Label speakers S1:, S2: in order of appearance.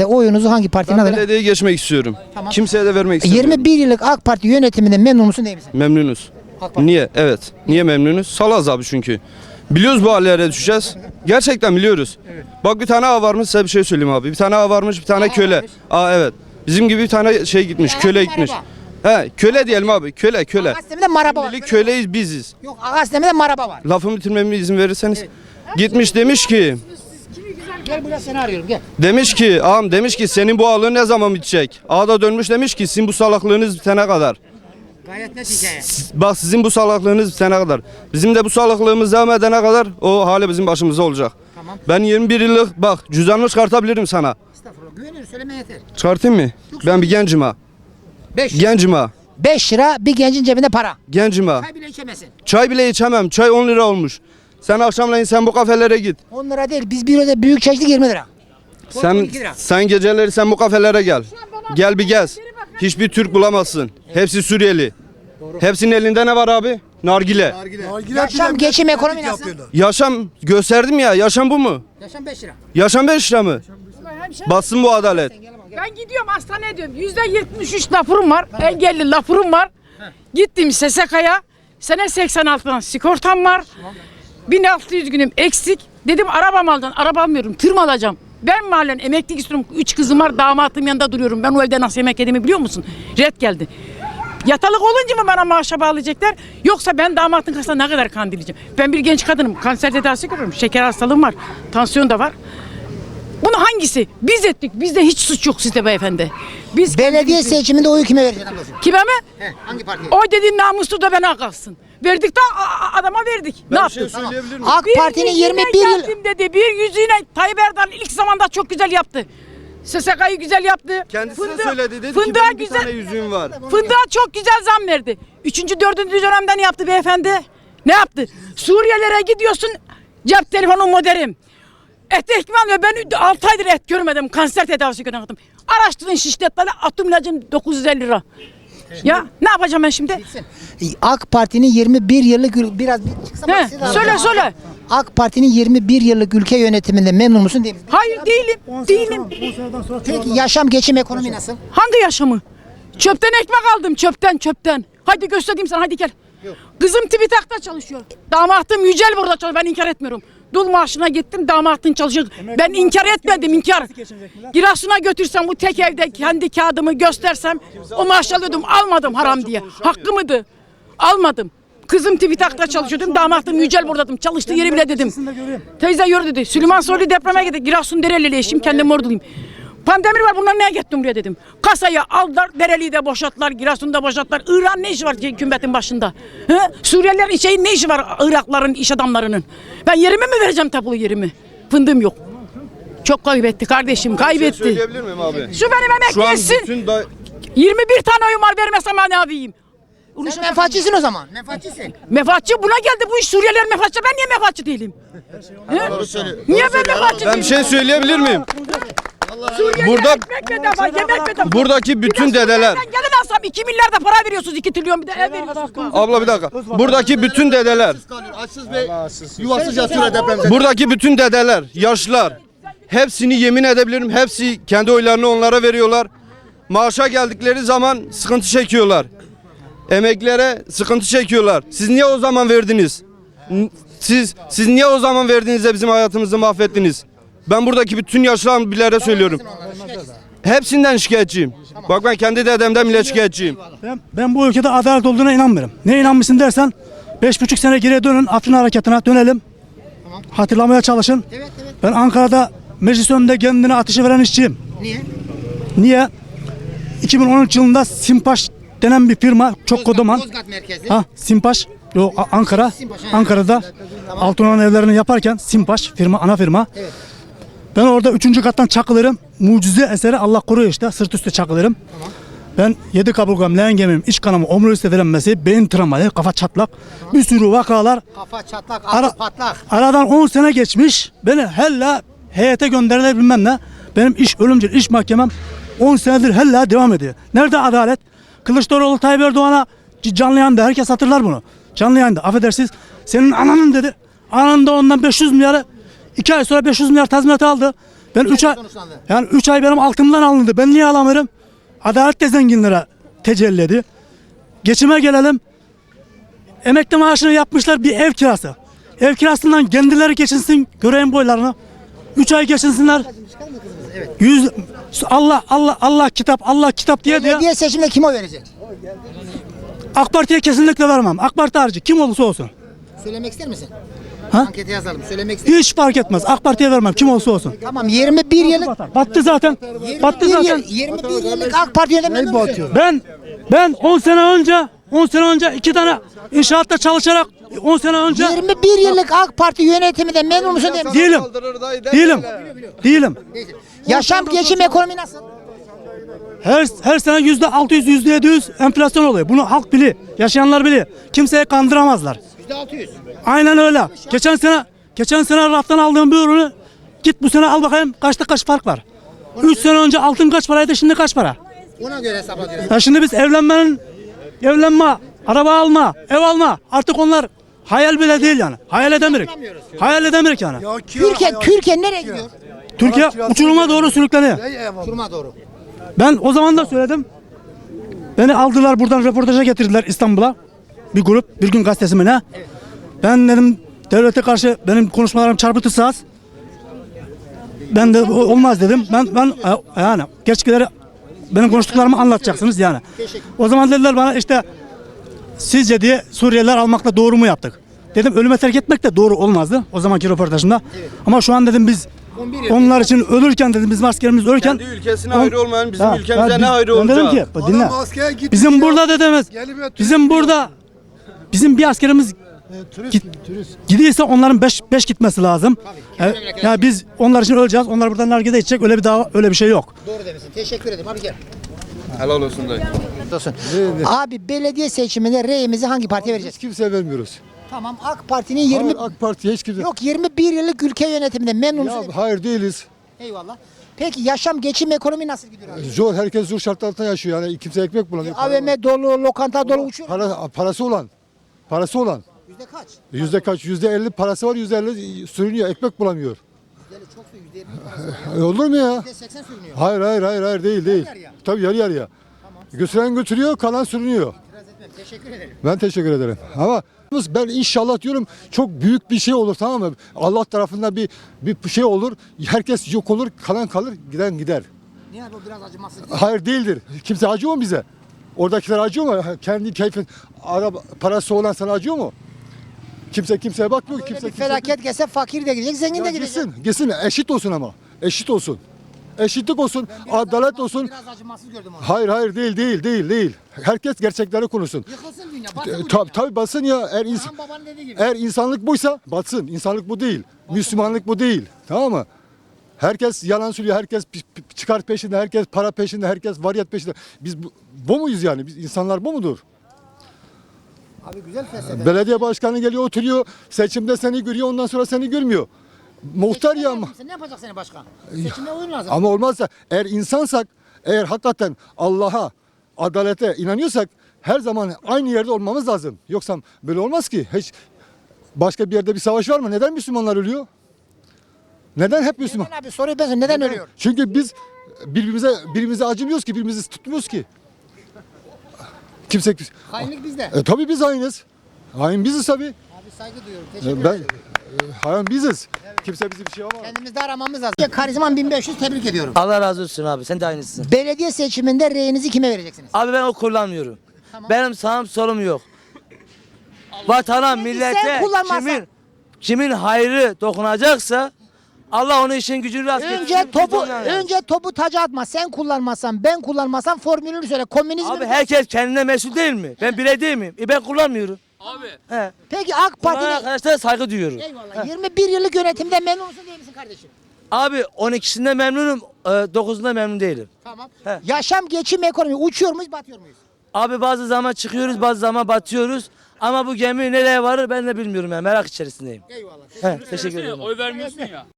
S1: de oyunuzu hangi partinin
S2: Ben
S1: adayına?
S2: belediyeye geçmek istiyorum.
S1: Tamam.
S2: Kimseye de vermek istemiyorum.
S1: 21 yıllık AK Parti yönetiminden memnun musun değil misin?
S2: Memnunuz.
S1: AK Parti.
S2: Niye? Evet. Niye memnunuz? Salaz abi çünkü. Biliyoruz bu hallere düşeceğiz. Gerçekten biliyoruz. Bak bir tane ağa varmış size bir şey söyleyeyim abi. Bir tane ağa varmış bir tane köle. Aa evet. Bizim gibi bir tane şey gitmiş.
S1: Ya,
S2: köle gitmiş. He köle diyelim abi. Köle köle.
S1: Agasteme'de maraba var.
S2: Şimdilik köleyiz biziz.
S1: Yok Agasteme'de maraba var.
S2: Lafımı bitirmeme izin verirseniz. Gitmiş demiş ki
S1: Gel buraya seni arıyorum gel.
S2: Demiş ki ağam demiş ki senin bu ağlığın ne zaman bitecek? Ağa da dönmüş demiş ki sizin bu salaklığınız bitene kadar.
S1: Gayet net hikaye.
S2: Bak sizin bu salaklığınız bitene kadar. Bizim de bu salaklığımız devam edene kadar o hali bizim başımıza olacak.
S1: Tamam.
S2: Ben 21 yıllık bak cüzdanımı çıkartabilirim sana.
S1: Estağfurullah. Güveniyoruz söyleme yeter.
S2: Çıkartayım mı? Ben bir gencim ha.
S1: 5
S2: Gencim ha.
S1: 5 lira bir gencin cebinde para.
S2: Gencim ha.
S1: Çay bile içemezsin.
S2: Çay bile içemem. Çay 10 lira olmuş. Sen akşamleyin sen bu kafelere git.
S1: 10 lira değil biz bir öde büyük çaycılık 20 lira.
S2: Sen
S1: 12 lira.
S2: sen geceleri sen bu kafelere gel. Gel bir gez. Hiçbir Türk bulamazsın. Hepsi Suriyeli. Hepsinin elinde ne var abi? Nargile.
S1: Yaşam geçim ekonomi nasıl?
S2: Yaşam gösterdim ya. Yaşam bu mu?
S1: Yaşam 5 lira.
S2: Yaşam 5 lira mı? Bassın bu adalet.
S3: Ben gidiyorum hastaneye diyorum. Yüzde 73 lapurum var. Engelli lapurum var. Gittim SSK'ya. Sene 86'dan sigortam var. 1600 günüm eksik. Dedim arabam aldın. Araba almıyorum. Tır mı alacağım? Ben mahallen emeklilik istiyorum. Üç kızım var. Damatım yanında duruyorum. Ben o evde nasıl yemek yediğimi biliyor musun? Red geldi. Yatalık olunca mı bana maaşa bağlayacaklar? Yoksa ben damatın kasasına ne kadar kandileceğim? Ben bir genç kadınım. Kanser tedavisi görüyorum. Şeker hastalığım var. Tansiyon da var. Bunu hangisi? Biz ettik. Bizde hiç suç yok sizde beyefendi. Biz
S1: Belediye seçiminde oyu kime vereceksin ablacığım?
S3: Kime mi?
S1: He, hangi partiye?
S3: Oy dediğin namuslu da bana kalsın. Verdik de a- a- adama verdik. ne
S2: Ben bir şey
S3: yaptık?
S2: söyleyebilir miyim?
S1: AK
S3: Bir
S1: Parti'nin
S3: yüzüne
S1: 21 yıl
S3: geldim dedi. Bir yüzüne Tayyip Erdoğan ilk zamanda çok güzel yaptı. SSK'yı güzel yaptı.
S2: Kendisine
S3: Fındığı-
S2: söyledi dedi ki
S3: fındığa
S2: benim bir
S3: güzel,
S2: tane yüzüğüm var.
S3: Fındığa çok güzel zam verdi. Üçüncü, dördüncü dönemde ne yaptı beyefendi? Ne yaptı? Suriyelere gidiyorsun cep telefonu modelim. Et ekmek alıyor. Ben 6 aydır et görmedim. Kanser tedavisi görmedim. Araştırın şişletleri atom ilacın 950 lira. Ya ne yapacağım ben şimdi?
S1: AK Parti'nin 21 yıllık ül- biraz bir çıksam
S3: He, söyle
S1: abi.
S3: söyle.
S1: AK Parti'nin 21 yıllık ülke yönetiminde memnun musun değil misin?
S3: Hayır değilim. Değilim.
S1: Peki yaşam geçim ekonomi nasıl?
S3: Hangi yaşamı? Çöpten ekmek aldım çöpten çöpten. Hadi göstereyim sana hadi gel. Kızım TÜBİTAK'ta çalışıyor. Damatım Yücel burada çalışıyor. Ben inkar etmiyorum. Dul maaşına gittim damatın çalışıyor. Ben inkar etmedim inkar. Girasuna götürsem bu tek evde kendi kağıdımı göstersem o maaş alıyordum almadım haram diye. Hakkı mıydı? Almadım. Kızım TÜBİTAK'ta çalışıyordum. Damatım Yücel buradadım. Çalıştığı yeri bile dedim. Teyze yürü dedi. Süleyman Soylu depreme gitti. Giresun Dereli'yle eşim kendim orduluyum. Pandemi var bunlar neye gittim buraya dedim. Kasayı aldılar, Dereli'yi de boşalttılar, Giresun'u da boşalttılar. İran ne işi var hükümetin başında? He? Suriyelilerin şeyin ne işi var Irakların iş adamlarının? Ben yerimi mi vereceğim tapulu yerimi? Fındığım yok. Çok kaybetti kardeşim, kaybetti.
S2: Söyleyebilir miyim abi?
S3: Şu benim
S2: Şu an
S3: emeklisin.
S2: bütün da
S3: 21 tane oyum var vermesem ben ne yapayım?
S1: Sen menfaatçisin o zaman. Menfaatçisin.
S3: Mefatçı buna geldi bu iş Suriyeliler mefatçı. Ben niye mefatçı değilim? He? Niye ben mefatçı
S2: ben
S3: değilim?
S2: bir şey söyleyebilir miyim? Burada-
S3: ekmek bedava, yemek bedava.
S2: Buradaki bütün dedeler
S3: Suriyeli'den Gelin alsam 2 milyar da para veriyorsunuz 2 trilyon bir de ev veriyorsunuz.
S2: Abla bir dakika. Buradaki bütün dedeler
S4: Açsız ve yuvasız yatıyor depremde.
S2: Buradaki bütün dedeler, yaşlılar hepsini yemin edebilirim. Hepsi kendi oylarını onlara veriyorlar. Maaşa geldikleri zaman sıkıntı çekiyorlar. Emeklere sıkıntı çekiyorlar. Siz niye o zaman verdiniz? N- Siz siz niye o zaman verdiniz de bizim hayatımızı mahvettiniz? Ben buradaki bütün yaşlı abilere söylüyorum. Hepsinden şikayetçiyim. Bak ben kendi dedemden bile şikayetçiyim.
S5: Ben, ben bu ülkede adalet olduğuna inanmıyorum. Ne inanmışsın dersen beş buçuk sene geriye dönün Afrin hareketine dönelim. Hatırlamaya çalışın.
S1: Evet evet.
S5: Ben Ankara'da meclis önünde kendine ateşi veren işçiyim.
S1: Niye?
S5: Niye? 2013 yılında Simpaş denen bir firma çok kodaman.
S1: Yozgat merkezli.
S5: Ha Simpaş. Yo, Ankara.
S1: Simpaş.
S5: Ankara'da Altınordu evlerini yaparken Simpaş firma ana firma.
S1: Evet.
S5: Ben orada üçüncü kattan çakılırım. Mucize eseri Allah koruyor işte. Sırt üstü çakılırım. Ben yedi kaburgam, leğengemim, iç kanamı, omurilik sevilenmesi, beyin travmayı, kafa çatlak. Bir sürü vakalar.
S1: Kafa çatlak,
S5: Ara-
S1: patlak.
S5: Aradan 10 sene geçmiş. Beni hella heyete gönderilir bilmem ne. Benim iş ölümcül iş mahkemem 10 senedir hella devam ediyor. Nerede adalet? Kılıçdaroğlu Tayyip Erdoğan'a canlı yayında herkes hatırlar bunu. Canlı yayında affedersiniz. Senin ananın dedi. Anan da ondan 500 milyarı 2 ay sonra 500 milyar tazminat aldı. Ben 3 ay yani 3 ay benim altımdan alındı. Ben niye alamıyorum? Adalet de zenginlere tecelli ediyor. Geçime gelelim. Emekli maaşını yapmışlar bir ev kirası. Ev kirasından kendileri geçinsin göreyim boylarını. 3 ay geçinsinler. Yüz Allah Allah Allah kitap Allah kitap diye diye
S1: Belediye seçiminde kime verecek?
S5: AK Parti'ye kesinlikle vermem. AK Parti harici kim olursa olsun.
S1: Söylemek ister misin?
S5: Ha?
S1: Ankete yazalım. Söylemek ister
S5: Hiç fark etmez. AK Parti'ye vermem kim olursa olsun.
S1: Tamam 21 yıllık
S5: Battı zaten. Battı
S1: 21
S5: zaten.
S1: yıl, 21 yıllık AK Parti musun?
S5: Ben ben 10 sene önce 10 sene önce iki tane inşaatta çalışarak 10 sene önce
S1: 21 yıllık AK Parti yönetiminde memnun musun misin?
S5: değilim. Değilim. Değilim.
S1: Yaşam, geçim, ekonomi nasıl?
S5: Her her sene yüzde 600 yüzde 700 enflasyon oluyor. Bunu halk biliyor. Yaşayanlar biliyor. Kimseye kandıramazlar.
S1: %600.
S5: Aynen öyle. Geçen sene geçen sene raftan aldığım bir ürünü git bu sene al bakayım kaçta kaç fark var. 3 sene önce altın kaç paraydı şimdi kaç para?
S1: Ona göre hesaplatıyoruz.
S5: Ya şimdi biz evlenmenin evlenme, araba alma, ev alma artık onlar hayal bile değil yani. Hayal edemirik. Hayal edemirik yani.
S1: Türkiye Türkiye nereye gidiyor?
S5: Türkiye uçuruma doğru sürükleniyor.
S1: Şuruma doğru.
S5: Ben o zaman da söyledim. Beni aldılar buradan röportaja getirdiler İstanbul'a. Bir grup, bir gün gazetesi mi ne? Ben dedim devlete karşı benim konuşmalarım çarpıtı az. Ben de olmaz dedim. Ben ben e, yani gerçekleri benim konuştuklarımı anlatacaksınız yani. O zaman dediler bana işte sizce diye Suriyeliler almakla doğru mu yaptık? Dedim ölüme terk etmek de doğru olmazdı o zamanki röportajımda. Ama şu an dedim biz onlar için ölürken dedim bizim askerimiz ölürken
S2: Kendi ülkesine
S5: On-
S2: ayrı olmayan bizim
S5: Ha,
S2: ülkemize ne
S5: biz-
S2: ayrı
S5: ben dedim
S2: olacak?
S5: ki dinle. Bizim
S4: ya.
S5: burada dedemiz.
S4: Ya,
S5: Bizim burada bizim bir askerimiz git, gidiyorsa onların 5 5 gitmesi lazım. Ya, ya biz onlar için öleceğiz. Onlar buradan nargile içecek. Öyle bir dava öyle bir şey yok.
S1: Doğru demişsin. Teşekkür ederim. Abi gel.
S2: Helal olsun dayı.
S1: Olsun. Abi belediye seçiminde reyimizi hangi partiye vereceğiz?
S4: Hiç kimseye vermiyoruz.
S1: Tamam AK Parti'nin 20
S4: Hayır, AK Parti'ye hiç kimse.
S1: yok 21 yıllık ülke yönetiminde memnun musun?
S4: Ya hayır değiliz.
S1: Eyvallah. Peki yaşam, geçim, ekonomi nasıl gidiyor abi?
S4: Zor herkes zor şartlar altında yaşıyor yani kimse ekmek bulamıyor.
S1: AVM dolu, lokanta dolu uçuyor.
S4: Para, parası olan. Parası olan.
S1: Yüzde kaç?
S4: Yüzde kaç? Yüzde elli parası var, yüzde elli sürünüyor, ekmek bulamıyor.
S1: Yüzde çoksa yüzde yirmi parası var.
S4: E, olur mu ya?
S1: Yüzde seksen sürünüyor.
S4: Hayır, hayır, hayır, hayır değil, değil.
S1: yarıya.
S4: Tabii yarı yarıya. Götüren götürüyor, kalan sürünüyor.
S1: İtiraz etmem. Teşekkür ederim.
S4: Ben teşekkür ederim. Ama ben inşallah diyorum çok büyük bir şey olur tamam mı? Allah tarafından bir bir şey olur. Herkes yok olur, kalan kalır, giden gider.
S1: Niye bu biraz acımasız?
S4: Hayır değildir. Kimse acıyor mu bize? Oradakiler acıyor mu? Kendi keyfin araba parası olan sana acıyor mu? Kimse kimseye bakmıyor.
S1: Böyle
S4: kimse
S1: bir
S4: kimse-
S1: felaket gelse fakir de gidecek, zengin de gidecek.
S4: gitsin, gitsin. Eşit olsun ama. Eşit olsun. Eşitlik olsun, adalet olsun.
S1: Biraz acımasız gördüm onu.
S4: Hayır hayır değil değil değil değil. Herkes gerçekleri konuşsun.
S1: Yıkılsın dünya, batsın bu
S4: Tabii tabii batsın ya. Eğer, ins-
S1: babanın dediği gibi.
S4: eğer insanlık buysa batsın. İnsanlık bu değil. Müslümanlık bu değil. Tamam mı? Herkes yalan söylüyor. Herkes çıkar peşinde. Herkes para peşinde. Herkes variyet peşinde. Biz bu, bu muyuz yani? Biz insanlar bu mudur?
S1: Abi güzel felsefe.
S4: Belediye başkanı geliyor oturuyor. Seçimde seni görüyor. Ondan sonra seni görmüyor. Muhtar ya ama.
S1: Ne yapacak seni başkan? Seçime uyum lazım.
S4: Ama olmazsa eğer insansak, eğer hakikaten Allah'a, adalete inanıyorsak her zaman aynı yerde olmamız lazım. Yoksa böyle olmaz ki. Hiç başka bir yerde bir savaş var mı? Neden Müslümanlar ölüyor? Neden hep Müslüman?
S1: Neden abi soruyu ben. Neden ölüyor?
S4: Çünkü biz birbirimize birbirimize acımıyoruz ki, birbirimizi tutmuyoruz ki. Kimse
S1: Hainlik bizde.
S4: e, tabii biz aynıyız. Hain biziz tabii.
S1: Abi saygı duyuyorum. Teşekkür
S4: E, ben
S1: ederim.
S4: e, hain biziz. Kimse bizi bir şey yapamaz.
S1: Kendimizde aramamız lazım. Karizman 1500 tebrik ediyorum.
S6: Allah razı olsun abi. Sen de aynısın.
S1: Belediye seçiminde reyinizi kime vereceksiniz?
S6: Abi ben o kullanmıyorum. Benim sağım solum yok. Vatana, millete
S1: kullanmazsan?
S6: kimin kimin hayrı dokunacaksa Allah onun işin gücünü rast
S1: Önce
S6: getirsin, biz
S1: topu önce topu taca atma. Sen kullanmazsan, ben kullanmasam formülünü söyle. Komünizm.
S6: Abi herkes kendine mesul değil mi? Ben birey değil miyim? E ben kullanmıyorum. Abi. He.
S1: Peki AK
S6: Kullanan
S1: Parti'nin
S6: arkadaşlara saygı duyuyorum.
S1: Eyvallah. 21 yıllık yönetimde memnun musun değil misin kardeşim?
S6: Abi 12'sinde memnunum, 9'unda memnun değilim.
S1: Tamam.
S6: He.
S1: Yaşam, geçim, ekonomi uçuyor muyuz, batıyor muyuz?
S6: Abi bazı zaman çıkıyoruz, bazı zaman batıyoruz. Ama bu gemi nereye varır ben de bilmiyorum yani merak içerisindeyim.
S1: Eyvallah.
S6: He, teşekkür ederim.
S7: Oy vermiyorsun ya.